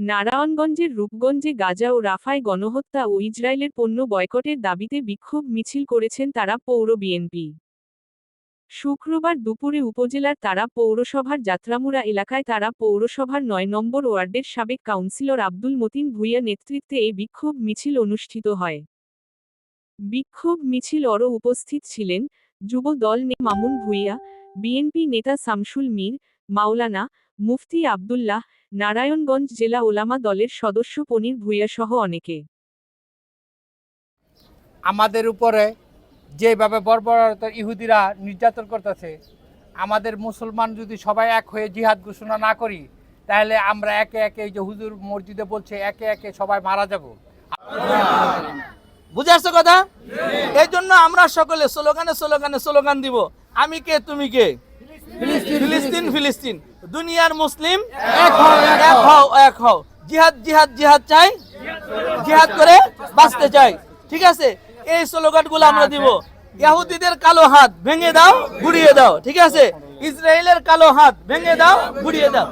নারায়ণগঞ্জের রূপগঞ্জে গাজা ও রাফায় গণহত্যা ও ইসরায়েলের পণ্য বয়কটের দাবিতে বিক্ষোভ মিছিল করেছেন তারা পৌর বিএনপি। শুক্রবার দুপুরে উপজেলার তারা পৌরসভার যাত্রামুড়া এলাকায় তারা পৌরসভার নয় নম্বর ওয়ার্ডের সাবেক কাউন্সিলর আব্দুল মতিন ভূঁইয়া নেতৃত্বে এই বিক্ষোভ মিছিল অনুষ্ঠিত হয়। বিক্ষোভ মিছিল অরও উপস্থিত ছিলেন যুব দল নে মামুন ভূঁইয়া, বিএনপি নেতা শামসুল মীর, মাওলানা মুফতি আবদুল্লাহ নারায়ণগঞ্জ জেলা ওলামা দলের সদস্য পনির ভূঁইয়া সহ অনেকে। আমাদের উপরে যেভাবে বর্বরতা ইহুদিরা নির্যাতন করতেছে আমাদের মুসলমান যদি সবাই এক হয়ে জিহাদ ঘোষণা না করি তাহলে আমরা একে একে এই যে হুজুর মসজিদে বলছে একে একে সবাই মারা যাব। বুঝে আসছো কথা এই জন্য আমরা সকলে স্লোগানে স্লোগানে স্লোগান দিব আমি কে তুমি কে? ফিলিস্তিন ফিলিস্তিন দুনিয়ার মুসলিম এক হও এক হও। এক হও। জিহাদ জিহাদ জিহাদ চাই। জিহাদ করে বাঁচতে চাই। ঠিক আছে? এই স্লোগানগুলো আমরা দিব। ইহুদিদের কালো হাত ভেঙে দাও ঘুরিয়ে দাও। ঠিক আছে? ইসরায়েলের কালো হাত ভেঙে দাও ঘুরিয়ে দাও।